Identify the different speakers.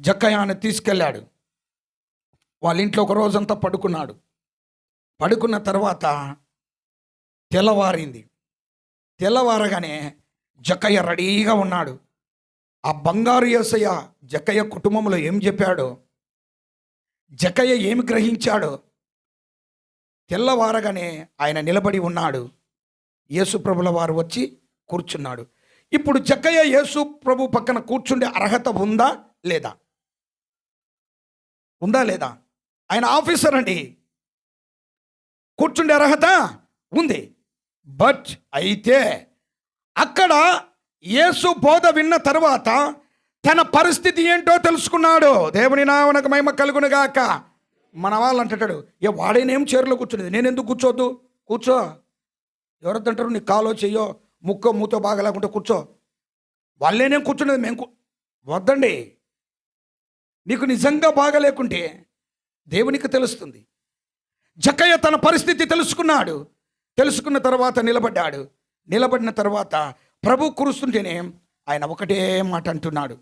Speaker 1: జక్కయాన్ని తీసుకెళ్ళాడు. వాళ్ళ ఇంట్లో ఒక రోజంతా పడుకున్నాడు. పడుకున్న తర్వాత తెల్లవారింది. తెల్లవారగానే జక్కయ్య రెడీగా ఉన్నాడు. ఆ బంగారు యేసయ్య జక్కయ్య కుటుంబంలో ఏం చెప్పాడో జక్కయ్య ఏమి గ్రహించాడో తెల్లవారగానే ఆయన నిలబడి ఉన్నాడు. యేసు ప్రభుల వారు వచ్చి కూర్చున్నాడు. ఇప్పుడు జక్కయ్య యేసు ప్రభు పక్కన కూర్చుండే అర్హత ఉందా లేదా? ఉందా లేదా? ఆయన ఆఫీసర్ అండి. కూర్చుండే అర్హత ఉంది. బట్ అయితే అక్కడ యేసు బోధ విన్న తర్వాత తన పరిస్థితి ఏంటో తెలుసుకున్నాడు. దేవుని నామనకు మహిమ కలుగునుగాక మన వాళ్ళు అంటాడు ఏ వాడేనేం చీరలో కూర్చునేది? నేను ఎందుకు కూర్చోద్దు కూర్చో. ఎవరొద్దంటారు? నీ కాలో చెయ్యో. ముక్కో మూతో బాగా లేకుంటే కూర్చో. వాళ్ళేనేం కూర్చునేది మేము వద్దండి. నీకు నిజంగా బాగలేకుంటే దేవునికి తెలుస్తుంది. జక్కయ్య తన పరిస్థితి తెలుసుకున్నాడు. తెలుసుకున్న తర్వాత నిలబడ్డాడు. నిలబడిన తర్వాత ప్రభు కురుస్తుంటేనే ఆయన ఒకటే మాట అంటున్నాడు.